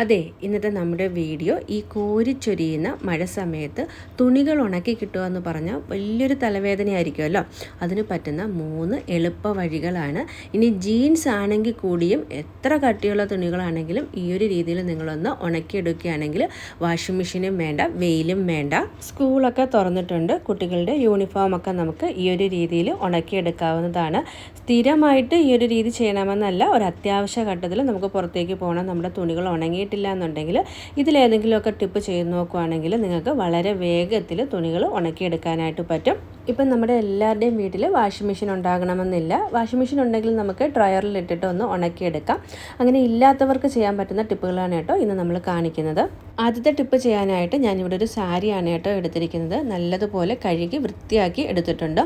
അതെ ഇന്നത്തെ നമ്മുടെ വീഡിയോ ഈ കോരിച്ചൊരിയുന്ന മഴ സമയത്ത് തുണികൾ ഉണക്കി കിട്ടുക എന്ന് പറഞ്ഞാൽ വലിയൊരു തലവേദനയായിരിക്കുമല്ലോ. അതിന് പറ്റുന്ന മൂന്ന് എളുപ്പ വഴികളാണ്. ഇനി ജീൻസ് ആണെങ്കിൽ കൂടിയും എത്ര കട്ടിയുള്ള തുണികളാണെങ്കിലും ഈ ഒരു രീതിയിൽ നിങ്ങളൊന്ന് ഉണക്കിയെടുക്കുകയാണെങ്കിൽ വാഷിംഗ് മെഷീനും വേണ്ട വെയിലും വേണ്ട. സ്കൂളൊക്കെ തുറന്നിട്ടുണ്ട്. കുട്ടികളുടെ യൂണിഫോം ഒക്കെ നമുക്ക് ഈ ഒരു രീതിയിൽ ഉണക്കിയെടുക്കാവുന്നതാണ്. സ്ഥിരമായിട്ട് ഈ ഒരു രീതി ചെയ്യണമെന്നല്ല ഒരു അത്യാവശ്യ ഘട്ടത്തിൽ നമുക്ക് പുറത്തേക്ക് പോകണം. നമ്മുടെ തുണികൾ ഉണങ്ങിയിട്ടില്ല എന്നുണ്ടെങ്കിൽ ഇതിലേതെങ്കിലുമൊക്കെ ടിപ്പ് ചെയ്ത് നോക്കുവാണെങ്കിൽ നിങ്ങൾക്ക് വളരെ വേഗത്തിൽ തുണികൾ ഉണക്കിയെടുക്കാനായിട്ട് പറ്റും. ഇപ്പം നമ്മുടെ എല്ലാവരുടെയും വീട്ടിൽ വാഷിംഗ് മെഷീൻ ഉണ്ടാകണമെന്നില്ല. വാഷിംഗ് മെഷീൻ ഉണ്ടെങ്കിൽ നമുക്ക് ഡ്രയറിൽ ഇട്ടിട്ട് ഒന്ന് ഉണക്കിയെടുക്കാം. അങ്ങനെ ഇല്ലാത്തവർക്ക് ചെയ്യാൻ പറ്റുന്ന ടിപ്പുകളാണ് കേട്ടോ ഇന്ന് നമ്മൾ കാണിക്കുന്നത്. ആദ്യത്തെ ടിപ്പ് ചെയ്യാനായിട്ട് ഞാനിവിടെ ഒരു സാരിയാണ് കേട്ടോ എടുത്തിരിക്കുന്നത്. നല്ലതുപോലെ കഴുകി വൃത്തിയാക്കി എടുത്തിട്ടുണ്ട്.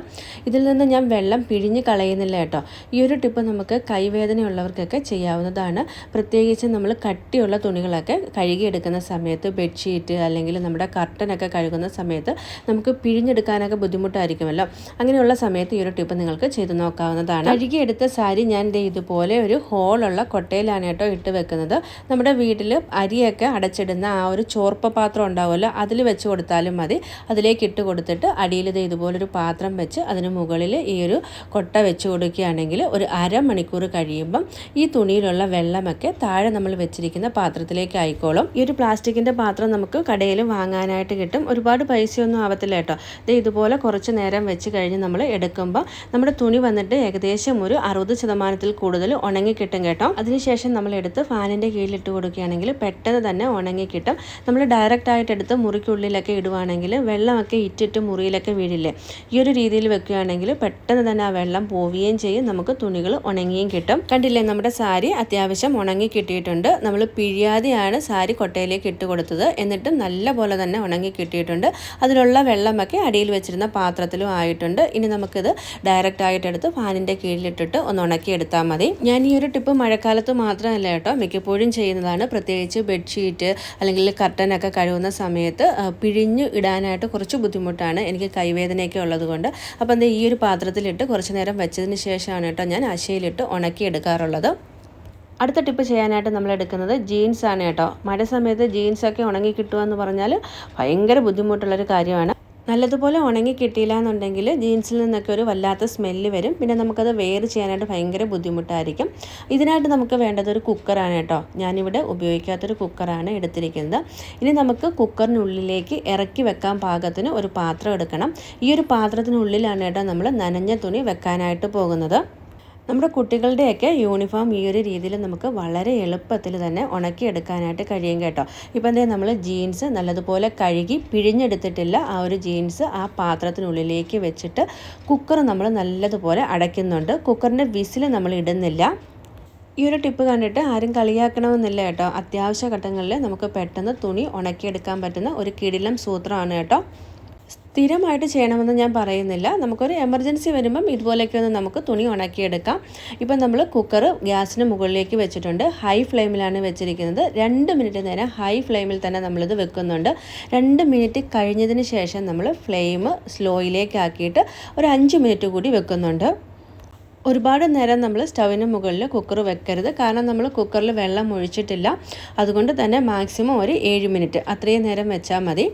ഇതിൽ നിന്ന് ഞാൻ വെള്ളം പിഴിഞ്ഞ് കളയുന്നില്ല കേട്ടോ. ഈ ഒരു ടിപ്പ് നമുക്ക് കൈവേദനയുള്ളവർക്കൊക്കെ ചെയ്യാവുന്നതാണ്. പ്രത്യേകിച്ച് നമ്മൾ കട്ടിയുള്ള തുണികളൊക്കെ കഴുകിയെടുക്കുന്ന സമയത്ത് ബെഡ്ഷീറ്റ് അല്ലെങ്കിൽ നമ്മുടെ കർട്ടനൊക്കെ കഴുകുന്ന സമയത്ത് നമുക്ക് പിഴിഞ്ഞെടുക്കാനൊക്കെ ബുദ്ധിമുട്ടായിരിക്കുമല്ലോ. അങ്ങനെയുള്ള സമയത്ത് ഈ ഒരു ടിപ്പ് നിങ്ങൾക്ക് ചെയ്തു നോക്കാവുന്നതാണ്. കഴുകിയെടുത്ത സാരി ഞാൻ ഇതുപോലെ ഒരു ഹോളുള്ള കൊട്ടയിലാണ് കേട്ടോ ഇട്ട് വെക്കുന്നത്. നമ്മുടെ വീട്ടിൽ അരിയൊക്കെ അടച്ചിടുന്ന ആ ഒരു ചോർപ്പ പാത്രം ഉണ്ടാവുമല്ലോ അതിൽ വെച്ച് കൊടുത്താലും മതി. അതിലേക്ക് ഇട്ട് കൊടുത്തിട്ട് അടിയിൽ ഇത് ഇതുപോലൊരു പാത്രം വെച്ച് അതിന് മുകളിൽ ഈ ഒരു കൊട്ട വെച്ച് കൊടുക്കുകയാണെങ്കിൽ ഒരു അരമണിക്കൂർ കഴിയുമ്പം ഈ തുണിയിലുള്ള വെള്ളമൊക്കെ താഴെ നമ്മൾ വെച്ചിരിക്കുന്ന പാത്രത്തിലേക്ക് ആയിക്കോളും. ഈ ഒരു പ്ലാസ്റ്റിക്കിന്റെ പാത്രം നമുക്ക് കടയിൽ വാങ്ങാനായിട്ട് കിട്ടും. ഒരുപാട് പൈസയൊന്നും ആവത്തില്ല കേട്ടോ. ഇത് ഇതുപോലെ കുറച്ച് നേരം വെച്ച് കഴിഞ്ഞ് നമ്മൾ എടുക്കുമ്പോൾ നമ്മുടെ തുണി വന്നിട്ട് ഏകദേശം ഒരു അറുപത് ശതമാനത്തിൽ കൂടുതൽ ഉണങ്ങി കിട്ടും. കേട്ടോ അതിനുശേഷം നമ്മൾ എടുത്ത് ഫാനിന്റെ കീഴിലിട്ട് കൊടുക്കുകയാണെങ്കിൽ പെട്ടെന്ന് തന്നെ ഉണങ്ങി കിട്ടും നമ്മൾ ഡയറക്റ്റ് ആയിട്ട് എടുത്ത് മുറിക്കുള്ളിലൊക്കെ ഇടുവാണെങ്കിൽ വെള്ളമൊക്കെ ഇറ്റിട്ട് മുറിയിലൊക്കെ വീഴില്ലേ? ഈ ഒരു രീതിയിൽ വെക്കുകയാണെങ്കിൽ പെട്ടെന്ന് തന്നെ ആ വെള്ളം പോവുകയും ചെയ്യും. നമുക്ക് തുണികൾ ഉണങ്ങിയും കിട്ടും. കണ്ടില്ലേ നമ്മുടെ സാരി അത്യാവശ്യം ഉണങ്ങി കിട്ടിയിട്ടുണ്ട്. നമ്മൾ പിഴിയാതെയാണ് സാരി കൊട്ടയിലേക്ക് ഇട്ട് കൊടുത്തത്. എന്നിട്ടും നല്ല പോലെ തന്നെ ഉണങ്ങി കിട്ടിയിട്ടുണ്ട്. അതിലുള്ള വെള്ളമൊക്കെ അടിയിൽ വെച്ചിരുന്ന പാത്രത്തിലും ആയിട്ടുണ്ട്. ഇനി നമുക്കിത് ഡയറക്റ്റ് ആയിട്ട് എടുത്ത് ഫാനിന്റെ കീഴിലിട്ടിട്ട് ഒന്ന് ഉണക്കി എടുത്താൽ മതി. ഞാൻ ഈ ഒരു ടിപ്പ് മഴക്കാലത്ത് മാത്രമല്ല കേട്ടോ മിക്കപ്പോഴും ചെയ്യുന്നതാണ്. പ്രത്യേകിച്ച് ബെഡ്ഷീറ്റ് അല്ലെങ്കിൽ കർട്ടനൊക്കെ കഴുകുന്ന സമയത്ത് പിഴിഞ്ഞു ഇടാനായിട്ട് കുറച്ച് ബുദ്ധിമുട്ടാണ് എനിക്ക് കൈവേദനയൊക്കെ ഉള്ളത് കൊണ്ട്. അപ്പോൾ എന്താ ഈ ഒരു പാത്രത്തിലിട്ട് കുറച്ച് നേരം വെച്ചതിന് ശേഷമാണ് കേട്ടോ ഞാൻ അശയിലിട്ട് ഉണക്കി എടുക്കാറുള്ളത്. അടുത്ത ടിപ്പ് ചെയ്യാനായിട്ട് നമ്മൾ എടുക്കുന്നത് ജീൻസ് ആണ് കേട്ടോ. മഴ സമയത്ത് ജീൻസൊക്കെ ഉണങ്ങി കിട്ടുക എന്ന് പറഞ്ഞാൽ ഭയങ്കര ബുദ്ധിമുട്ടുള്ളൊരു കാര്യമാണ്. നല്ലതുപോലെ ഉണങ്ങി കിട്ടിയില്ല എന്നുണ്ടെങ്കിൽ ജീൻസിൽ നിന്നൊക്കെ ഒരു വല്ലാത്ത സ്മെല്ല് വരും. പിന്നെ നമുക്കത് വെയർ ചെയ്യാനായിട്ട് ഭയങ്കര ബുദ്ധിമുട്ടായിരിക്കും. ഇതിനായിട്ട് നമുക്ക് വേണ്ടത് ഒരു കുക്കറാണ് കേട്ടോ. ഞാനിവിടെ ഉപയോഗിക്കാത്തൊരു കുക്കറാണ് എടുത്തിരിക്കുന്നത്. ഇനി നമുക്ക് കുക്കറിനുള്ളിലേക്ക് ഇറക്കി വെക്കാൻ പാകത്തിന് ഒരു പാത്രം എടുക്കണം. ഈ ഒരു പാത്രത്തിനുള്ളിലാണ് കേട്ടോ നമ്മൾ നനഞ്ഞ തുണി വെക്കാനായിട്ട് പോകുന്നത്. നമ്മുടെ കുട്ടികളുടെയൊക്കെ യൂണിഫോം ഈ ഒരു രീതിയിൽ നമുക്ക് വളരെ എളുപ്പത്തിൽ തന്നെ ഉണക്കിയെടുക്കാനായിട്ട് കഴിയും കേട്ടോ. ഇപ്പം എന്തേ നമ്മൾ ജീൻസ് നല്ലതുപോലെ കഴുകി പിഴിഞ്ഞെടുത്തിട്ടില്ല. ആ ഒരു ജീൻസ് ആ പാത്രത്തിനുള്ളിലേക്ക് വെച്ചിട്ട് കുക്കർ നമ്മൾ നല്ലതുപോലെ അടയ്ക്കുന്നുണ്ട്. കുക്കറിന്റെ വിസിൽ നമ്മൾ ഇടുന്നില്ല. ഈ ഒരു ടിപ്പ് കണ്ടിട്ട് ആരും കളിയാക്കണമെന്നില്ല കേട്ടോ. അത്യാവശ്യ ഘട്ടങ്ങളിൽ നമുക്ക് പെട്ടെന്ന് തുണി ഉണക്കിയെടുക്കാൻ പറ്റുന്ന ഒരു കിടിലം സൂത്രമാണ് കേട്ടോ. സ്ഥിരമായിട്ട് ചെയ്യണമെന്ന് ഞാൻ പറയുന്നില്ല. നമുക്കൊരു എമർജൻസി വരുമ്പം ഇതുപോലെയൊക്കെ ഒന്ന് നമുക്ക് തുണി ഉണക്കിയെടുക്കാം. ഇപ്പം നമ്മൾ കുക്കർ ഗ്യാസിന് മുകളിലേക്ക് വെച്ചിട്ടുണ്ട്. ഹൈ ഫ്ലെയിമിലാണ് വെച്ചിരിക്കുന്നത്. രണ്ട് മിനിറ്റ് നേരം ഹൈ ഫ്ലെയിമിൽ തന്നെ നമ്മളിത് വെക്കുന്നുണ്ട്. രണ്ട് മിനിറ്റ് കഴിഞ്ഞതിന് ശേഷം നമ്മൾ ഫ്ലെയിം സ്ലോയിലേക്ക് ആക്കിയിട്ട് ഒരു അഞ്ച് മിനിറ്റ് കൂടി വെക്കുന്നുണ്ട്. ഒരുപാട് നേരം നമ്മൾ സ്റ്റവിന് മുകളിൽ കുക്കർ വെക്കരുത്. കാരണം നമ്മൾ കുക്കറിൽ വെള്ളം ഒഴിച്ചിട്ടില്ല. അതുകൊണ്ട് തന്നെ മാക്സിമം ഒരു ഏഴ് മിനിറ്റ് അത്രയും നേരം വെച്ചാൽ മതി.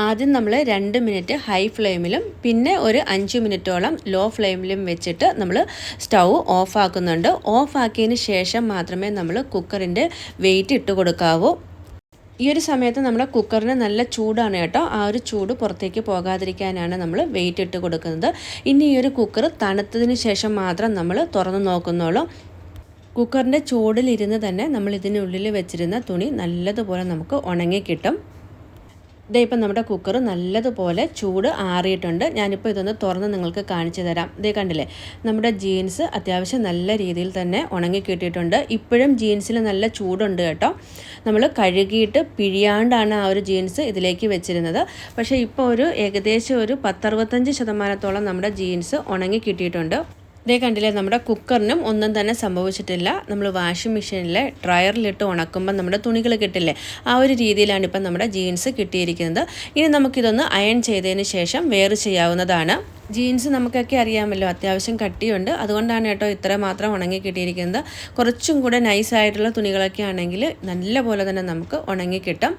ആദ്യം നമ്മൾ രണ്ട് മിനിറ്റ് ഹൈ ഫ്ലെയിമിലും പിന്നെ ഒരു അഞ്ച് മിനിറ്റോളം ലോ ഫ്ലെയിമിലും വെച്ചിട്ട് നമ്മൾ സ്റ്റൗ ഓഫ് ആക്കുന്നുണ്ട് ഓഫ് ആക്കിയതിന് ശേഷം മാത്രമേ നമ്മൾ കുക്കറിന്റെ വെയിറ്റ് ഇട്ട് കൊടുക്കാവൂ. ഈ ഒരു സമയത്ത് നമ്മുടെ കുക്കറിന് നല്ല ചൂടാണ് കേട്ടോ. ആ ഒരു ചൂട് പുറത്തേക്ക് പോകാതിരിക്കാനാണ് നമ്മൾ വെയിറ്റ് ഇട്ട് കൊടുക്കുന്നത്. ഇനി ഈ ഒരു കുക്കർ തണുത്തതിന് ശേഷം മാത്രം നമ്മൾ തുറന്ന് നോക്കുന്നുള്ളൂ. കുക്കറിന്റെ ചൂടിലിരുന്ന് തന്നെ നമ്മൾ ഇതിനുള്ളിൽ വെച്ചിരുന്ന തുണി നല്ലതുപോലെ നമുക്ക് ഉണങ്ങി കിട്ടും. ഇതേ ഇപ്പം നമ്മുടെ കുക്കർ നല്ലതുപോലെ ചൂട് ആറിയിട്ടുണ്ട്. ഞാനിപ്പോൾ ഇതൊന്ന് തുറന്ന് നിങ്ങൾക്ക് കാണിച്ചു തരാം. ഇതേ കണ്ടില്ലേ? നമ്മുടെ ജീൻസ് അത്യാവശ്യം നല്ല രീതിയിൽ തന്നെ ഉണങ്ങി കിട്ടിയിട്ടുണ്ട്. ഇപ്പോഴും ജീൻസിൽ നല്ല ചൂടുണ്ട് കേട്ടോ. നമ്മൾ കഴുകിയിട്ട് പിഴിയാണ്ടാണ് ആ ഒരു ജീൻസ് ഇതിലേക്ക് വെച്ചിരുന്നത്. പക്ഷേ ഇപ്പോൾ ഒരു ഏകദേശം ഒരു പത്തറുപത്തഞ്ച് ശതമാനത്തോളം നമ്മുടെ ജീൻസ് ഉണങ്ങി കിട്ടിയിട്ടുണ്ട്. ഇതേ കണ്ടില്ലേ നമ്മുടെ കുക്കറിനും ഒന്നും തന്നെ സംഭവിച്ചിട്ടില്ല. നമ്മൾ വാഷിംഗ് മെഷീനിലെ ഡ്രയറിലിട്ട് ഉണക്കുമ്പോൾ നമ്മുടെ തുണികൾ കിട്ടില്ലേ ആ ഒരു രീതിയിലാണ് ഇപ്പം നമ്മുടെ ജീൻസ് കിട്ടിയിരിക്കുന്നത്. ഇനി നമുക്കിതൊന്ന് അയൺ ചെയ്തതിന് ശേഷം വെയർ ചെയ്യാവുന്നതാണ്. ജീൻസ് നമുക്കൊക്കെ അറിയാമല്ലോ അത്യാവശ്യം കട്ടിയുണ്ട്. അതുകൊണ്ടാണ് കേട്ടോ ഇത്ര മാത്രം ഉണങ്ങി കിട്ടിയിരിക്കുന്നത്. കുറച്ചും കൂടെ നൈസായിട്ടുള്ള തുണികളൊക്കെ ആണെങ്കിൽ നല്ല പോലെ തന്നെ നമുക്ക് ഉണങ്ങി കിട്ടും.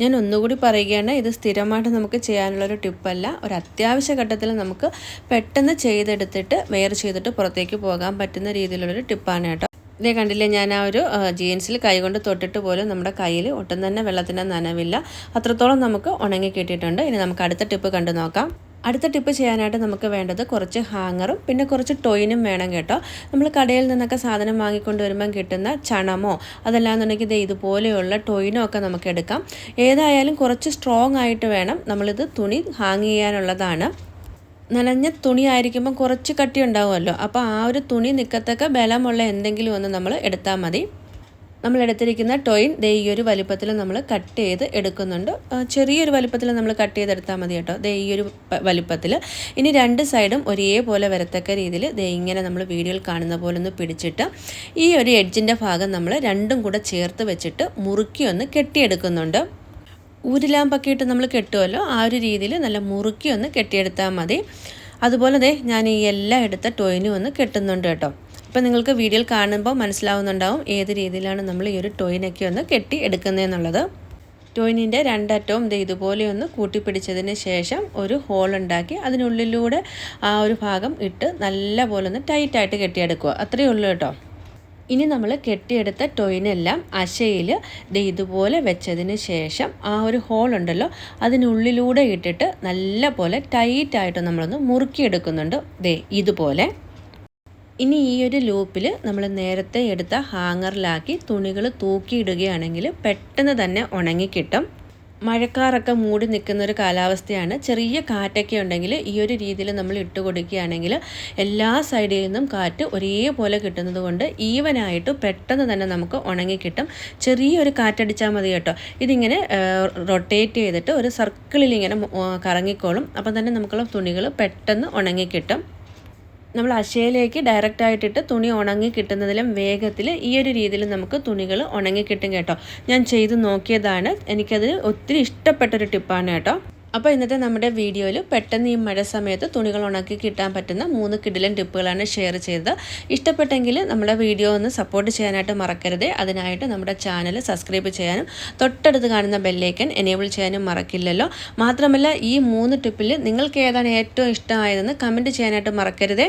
ഞാൻ ഒന്നുകൂടി പറയുകയാണ് ഇത് സ്ഥിരമായിട്ട് നമുക്ക് ചെയ്യാനുള്ളൊരു ടിപ്പല്ല. ഒരു അത്യാവശ്യ ഘട്ടത്തിൽ നമുക്ക് പെട്ടെന്ന് ചെയ്തെടുത്തിട്ട് വെയർ ചെയ്തിട്ട് പുറത്തേക്ക് പോകാൻ പറ്റുന്ന രീതിയിലുള്ളൊരു ടിപ്പാണ് കേട്ടോ. ഇതേ കണ്ടില്ലേ ഞാൻ ആ ഒരു ജീൻസിൽ കൈകൊണ്ട് തൊട്ടിട്ട് പോലും നമ്മുടെ കയ്യിൽ ഒട്ടും തന്നെ വെള്ളത്തിന്റെ നനവില്ല. അത്രത്തോളം നമുക്ക് ഉണങ്ങി കിട്ടിയിട്ടുണ്ട്. ഇനി നമുക്ക് അടുത്ത ടിപ്പ് കണ്ടു നോക്കാം. അടുത്ത ടിപ്പ് ചെയ്യാനായിട്ട് നമുക്ക് വേണ്ടത് കുറച്ച് ഹാങ്ങറും പിന്നെ കുറച്ച് ടോയിനും വേണം കേട്ടോ. നമ്മൾ കടയിൽ നിന്നൊക്കെ സാധനം വാങ്ങിക്കൊണ്ട് വരുമ്പം കിട്ടുന്ന ചണമോ അതല്ലാന്നുണ്ടെങ്കിൽ ഇത് ഇതുപോലെയുള്ള ടോയിനോ ഒക്കെ നമുക്ക് എടുക്കാം. ഏതായാലും കുറച്ച് സ്ട്രോങ് ആയിട്ട് വേണം നമ്മളിത് തുണി ഹാങ് ചെയ്യാനുള്ളതാണ്. നനഞ്ഞ തുണി ആയിരിക്കുമ്പം കുറച്ച് കട്ടി ഉണ്ടാവുമല്ലോ. അപ്പോൾ ആ ഒരു തുണി നിൽക്കത്തക്ക ബലമുള്ള എന്തെങ്കിലും ഒന്ന് നമ്മൾ എടുത്താൽ മതി. നമ്മൾ എടുത്തിരിക്കുന്ന ടോയിൻ ദേ ഈ ഒരു വലിപ്പത്തിൽ നമ്മൾ കട്ട് ചെയ്ത് എടുക്കുന്നുണ്ട്. ചെറിയൊരു വലിപ്പത്തിൽ നമ്മൾ കട്ട് ചെയ്തെടുത്താൽ മതി കേട്ടോ. ദേ ഈ ഒരു വലിപ്പത്തിൽ. ഇനി രണ്ട് സൈഡും ഒരേപോലെ വരത്തക്ക രീതിയിൽ ദേ ഇങ്ങനെ നമ്മൾ വീഡിയോയിൽ കാണുന്ന പോലെ ഒന്ന് പിടിച്ചിട്ട് ഈ ഒരു എഡ്ജിന്റെ ഭാഗം നമ്മൾ രണ്ടും കൂടെ ചേർത്ത് വെച്ചിട്ട് മുറുക്കി ഒന്ന് കെട്ടിയെടുക്കുന്നുണ്ട്. ഊരിലാമ്പൊക്കെ ഇട്ട് നമ്മൾ കെട്ടുമല്ലോ ആ ഒരു രീതിയിൽ നല്ല മുറുക്കി ഒന്ന് കെട്ടിയെടുത്താൽ മതി. അതുപോലെ ദേ ഞാൻ ഈ എല്ലാം എടുത്ത ടോയിനും ഒന്ന് കെട്ടുന്നുണ്ട് കേട്ടോ. അപ്പോൾ നിങ്ങൾക്ക് വീഡിയോയിൽ കാണുമ്പോൾ മനസ്സിലാവുന്നുണ്ടാവും ഏത് രീതിയിലാണ് നമ്മൾ ഈ ഒരു ടോയിനൊക്കെ ഒന്ന് കെട്ടി എടുക്കുന്നതെന്നുള്ളത്. ടോയിനിന്റെ രണ്ടറ്റവും ഇത് ഇതുപോലെ ഒന്ന് കൂട്ടിപ്പിടിച്ചതിന് ശേഷം ഒരു ഹോൾ ഉണ്ടാക്കി അതിനുള്ളിലൂടെ ആ ഒരു ഭാഗം ഇട്ട് നല്ല പോലെ ഒന്ന് ടൈറ്റായിട്ട് കെട്ടിയെടുക്കുക. അത്രയേ ഉള്ളൂ കേട്ടോ. ഇനി നമ്മൾ കെട്ടിയെടുത്ത ടൊയിനെല്ലാം അശയിൽ ഇതുപോലെ വെച്ചതിന് ശേഷം ആ ഒരു ഹോൾ ഉണ്ടല്ലോ അതിനുള്ളിലൂടെ ഇട്ടിട്ട് നല്ല പോലെ ടൈറ്റായിട്ട് നമ്മളൊന്ന് മുറുക്കിയെടുക്കുന്നുണ്ട്. ദേ ഇതുപോലെ. ഇനി ഈ ഒരു ലൂപ്പിൽ നമ്മൾ നേരത്തെ എടുത്ത ഹാങ്ങറിലാക്കി തുണികൾ തൂക്കിയിടുകയാണെങ്കിൽ പെട്ടെന്ന് തന്നെ ഉണങ്ങിക്കിട്ടും മഴക്കാറൊക്കെ മൂടി നിൽക്കുന്ന ഒരു കാലാവസ്ഥയാണ്. ചെറിയ കാറ്റൊക്കെ ഉണ്ടെങ്കിൽ ഈ ഒരു രീതിയിൽ നമ്മൾ ഇട്ട് കൊടുക്കുകയാണെങ്കിൽ എല്ലാ സൈഡിൽ നിന്നും കാറ്റ് ഒരേപോലെ കിട്ടുന്നത് കൊണ്ട് ഈവനായിട്ട് പെട്ടെന്ന് തന്നെ നമുക്ക് ഉണങ്ങിക്കിട്ടും ചെറിയൊരു കാറ്റടിച്ചാൽ മതി കേട്ടോ. ഇതിങ്ങനെ റൊട്ടേറ്റ് ചെയ്തിട്ട് ഒരു സർക്കിളിൽ ഇങ്ങനെ കറങ്ങിക്കോളും. അപ്പം തന്നെ നമുക്കുള്ള തുണികൾ പെട്ടെന്ന് ഉണങ്ങിക്കിട്ടും നമ്മൾ അശയിലേക്ക് ഡയറക്റ്റ് ആയിട്ടിട്ട് തുണി ഉണങ്ങി കിട്ടുന്നതിലും വേഗത്തിൽ ഈ ഒരു രീതിയിൽ നമുക്ക് തുണികൾ ഉണങ്ങി കിട്ടും കേട്ടോ. ഞാൻ ചെയ്ത് നോക്കിയതാണ്. എനിക്കത് ഒത്തിരി ഇഷ്ടപ്പെട്ടൊരു ടിപ്പാണ് കേട്ടോ. അപ്പോൾ ഇന്നത്തെ നമ്മുടെ വീഡിയോയിൽ പെട്ടെന്ന് ഈ മഴ സമയത്ത് തുണികൾ ഉണക്കി കിട്ടാൻ പറ്റുന്ന മൂന്ന് കിടിലൻ ടിപ്പുകളാണ് ഷെയർ ചെയ്തത്. ഇഷ്ടപ്പെട്ടെങ്കിൽ നമ്മുടെ വീഡിയോ ഒന്ന് സപ്പോർട്ട് ചെയ്യാനായിട്ട് മറക്കരുത്. അതിനായിട്ട് നമ്മുടെ ചാനൽ സബ്സ്ക്രൈബ് ചെയ്യാനും തൊട്ടടുത്ത് കാണുന്ന ബെല്ലേക്കൻ എനേബിൾ ചെയ്യാനും മറക്കില്ലല്ലോ. മാത്രമല്ല ഈ മൂന്ന് ടിപ്പിൽ നിങ്ങൾക്ക് ഏതാണ് ഏറ്റവും ഇഷ്ടമായതെന്ന് കമന്റ് ചെയ്യാനായിട്ട് മറക്കരുതേ.